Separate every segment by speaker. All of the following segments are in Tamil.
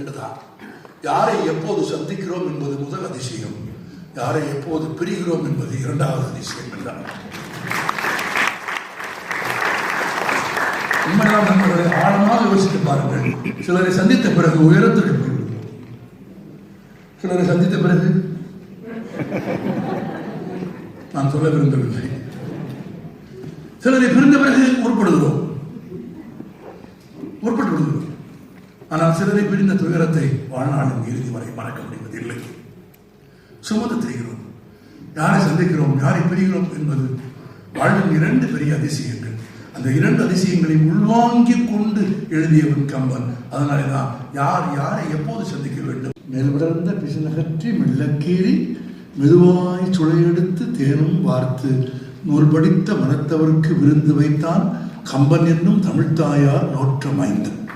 Speaker 1: இரண்டு தான் யாரை எப்போது சந்திக்கிறோம் என்பது முதல் அதிசயம். யாரை எப்போது பிரிகிறோம் என்பது இரண்டாவது அதிசயம் என்றார் உண்மையான நண்பர்களை ஆழமாக யோசித்து பாருங்கள். சிலரை சந்தித்த பிறகு உயரத்துக்கு போய்விடும் சிலரை சந்தித்த பிறகு? நான் சொல்ல விரும்பவில்லை. சிலரை பிரிந்த பிறகு உட்படுகிறோம் உட்பட்டு விடுகிறோம் ஆனால் சிலரை பிடிந்த துயரத்தை வாழ்நாளின் இறுதி வரை மறக்க முடிவதில்லை. சுமந்து தெரிகிறோம். யாரை சந்திக்கிறோம் யாரை பிரிகிறோம் என்பது வாழ்வின் இரண்டு பெரிய அதிசயங்கள். அந்த இரண்டு அதிசயங்களை உள்வாங்கிக் கொண்டு எழுதியவன் கம்பன். அதனாலே தான் யார் யாரை எப்போது சந்திக்க வேண்டும்? மேல்விடர்ந்த பிசுநகற்றி மெல்லக்கீறி மெதுவாய் சுளையெடுத்து தேனும் வார்த்து நூல் படித்த மனத்தவருக்கு விருந்து வைத்தான் கம்பன் என்னும் தமிழ்த்தாயார் நோற்றம்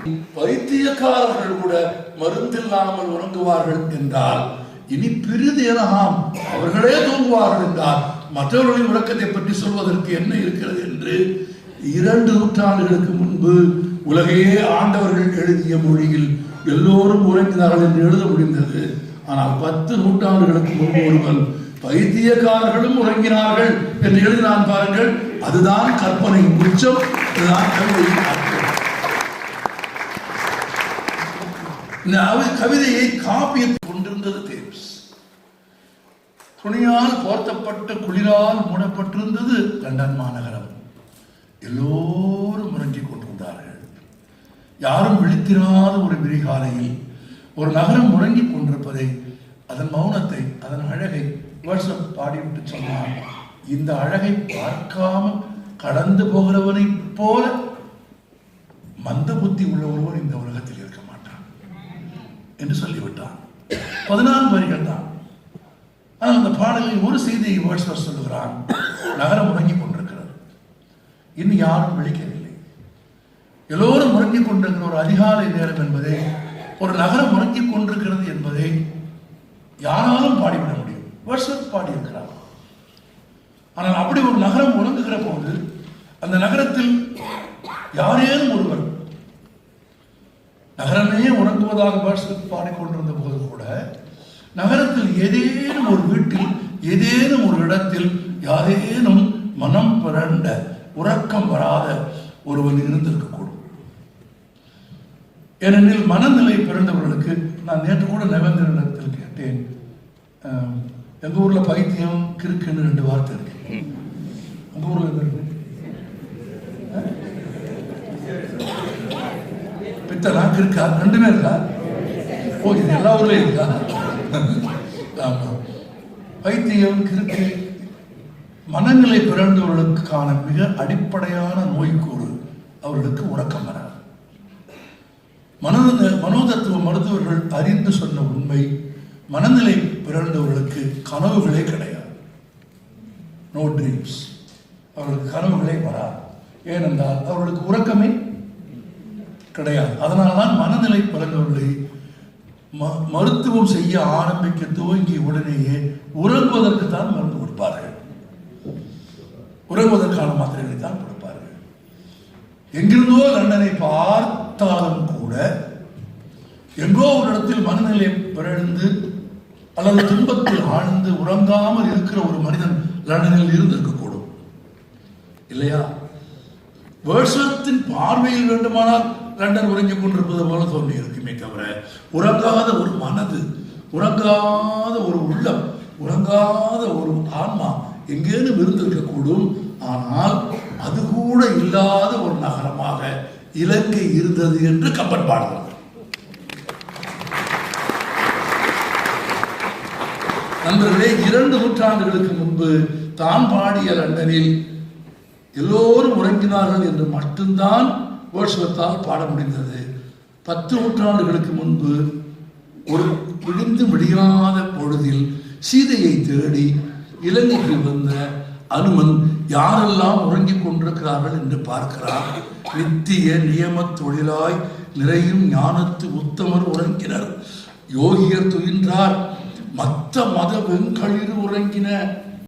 Speaker 1: பைத்தியக்காரர்கள் வைத்தியக்காரர்கள் கூட மருந்தில்லாமல் உறங்குவார்கள் என்றால் இனி பிரிது எனகாம் அவர்களே தூங்குவார்கள் என்றால் மற்றவர்களின் உறக்கத்தை பற்றி சொல்வதற்கு என்ன இருக்கிறது என்று இரண்டு நூற்றாண்டுகளுக்கு முன்பு உலகையே ஆண்டவர்கள் எழுதிய மொழியில் எல்லோரும் உறங்கினார்கள் என்று எழுத முடிந்தது. ஆனால் பத்து நூற்றாண்டுகளுக்கு முன்பு ஒருவன் வைத்தியக்காரர்களும் உறங்கினார்கள் என்று எழுதினான் பாருங்கள் அதுதான் கற்பனை உச்சம் அதுதான் கவிதையின் அர்த்தம் இந்த கவிதையை காப்பியத்தில் கொண்டிருந்தது தேம்ஸ் துணியால் போர்த்தப்பட்ட குளிரால் மூடப்பட்டிருந்தது லண்டன் மாநகரம். எல்லோரும் முறங்கிக் கொண்டிருந்தார்கள். யாரும் விழித்திராத ஒரு விரிகாலையில் ஒரு நகரம் உறங்கிக் கொண்டிருப்பதை அதன் மௌனத்தை அதன் அழகை வாட்ஸ்அப் பாடிவிட்டு சொன்னார். இந்த அழகை பார்க்காமல் கடந்து போகிறவனை போல மந்த புத்தி உள்ள ஒருவர் இந்த உலகத்தில் என்று சொல்லிவிட்டான். பதினான்கு வரிகள் தான். ஆனால் அந்த பாடலில் ஒரு செய்தியை வேர்ட்ஸ்வர் சொல்லுகிறான். நகரம் உறங்கி கொண்டிருக்கிறது. இன்னும் யாரும் விழிக்கவில்லை. எல்லோரும் உறங்கிக் கொண்டிருக்கிற ஒரு அதிகாலை நேரம் என்பதே ஒரு நகரம் உறங்கிக் கொண்டிருக்கிறது என்பதை யாராலும் பாடிவிட முடியும். வேர்ட்ஸ்வர் பாடியிருக்கிறார். ஆனால் அப்படி ஒரு நகரம் உறங்குகிற போது அந்த நகரத்தில் யாரேனும் ஒருவர் நகரமே உறங்குவதாக வேர்ட்ஸ்வர் பாடிக்கொண்டிருந்த போது கூட நகரத்தில் ஏதேனும் ஒரு வீட்டில் ஏதேனும் ஒரு இடத்தில் யாரேனும் மனம் பிறண்ட உறக்கம் வராத ஒருவன் இருந்திருக்கக்கூடும். ஏனெனில் மனநிலை பிறந்தவர்களுக்கு நான் நேற்று கூட நவேந்திரனிடத்தில் கேட்டேன் அஹ், எங்க ஊர்ல பைத்தியம் கிறுக்குன்னு ரெண்டு வார்த்தை இருக்கு. உங்க ஊர்ல இருக்கு? பித்தனா கிறுக்கா ரெண்டுமே இருக்கா? ஓ இது எல்லா ஊர்லயும் இருக்கா? ஆமா. வைத்தியம் கிறுக்கு மனநிலை பிறந்தவர்களுக்கான மிக அடிப்படையான நோய்க்கூறு அவர்களுக்கு உறக்கம் வராது. மனோ மனோதத்துவ மருத்துவர்கள் அறிந்து சொன்ன உண்மை மனநிலை பிறந்தவர்களுக்கு கனவுகளே கிடையாது. நோ ட்ரீம்ஸ் அவர்களுக்கு கனவுகளே வராது. ஏனென்றால் அவர்களுக்கு உறக்கமே கிடையாது. அதனால்தான் மனநிலை பிறந்தவர்களை ம- மருத்துவம் செய்ய ஆரம்பிக்க துவங்கிய உடனேயே உறங்குவதற்கு தான் மருந்து கொடுப்பார்கள். உறங்குவதற்கான மாத்திரைகளை தான் கொடுப்பார்கள். எங்கிருந்தோ லண்டனை பார்த்தாலும் கூட எங்கோ ஒரு இடத்தில் மனநிலை பிறழ்ந்து அல்லது துன்பத்தில் ஆழ்ந்து உறங்காமல் இருக்கிற ஒரு மனிதன் லண்டனில் இருந்திருக்கக்கூடும். இல்லையா? வேர்ட்ஸ்வர்த்தின் பார்வையில் வேண்டுமானால் லண்டன் உறங்கிக் கொண்டிருப்பது போல தோன்றி இருக்குமே தவிர உறங்காத ஒரு மனது உறங்காத ஒரு உள்ளம் உறங்காத ஒரு ஆன்மா எங்கேனும் இருந்திருக்கக்கூடும். ஆனால் அது கூட இல்லாத ஒரு நகரமாக இலங்கை இருந்தது என்று கப்பன் பாடுகிறார். நண்பர்களே இரண்டு நூற்றாண்டுகளுக்கு முன்பு தான் பாடிய லண்டனில் எல்லோரும் உறங்கினார்கள் என்று மட்டும்தான் வேர்ட்ஸ்வர்த்தால் பாட முடிந்தது. பத்து நூற்றாண்டுகளுக்கு முன்பு ஒரு விழுந்து விடியாத பொழுதில் சீதையை தேடி இலங்கைக்கு வந்த அனுமன் யாரெல்லாம் உறங்கிக் கொண்டிருக்கிறார்கள் என்று பார்க்கிறார். நித்திய நியம தொழிலாய் நிறையும் ஞானத்து உத்தமர் உறங்கினர். யோகியர் துயின்றார். மற்ற மத வெண்களிர் உறங்கின.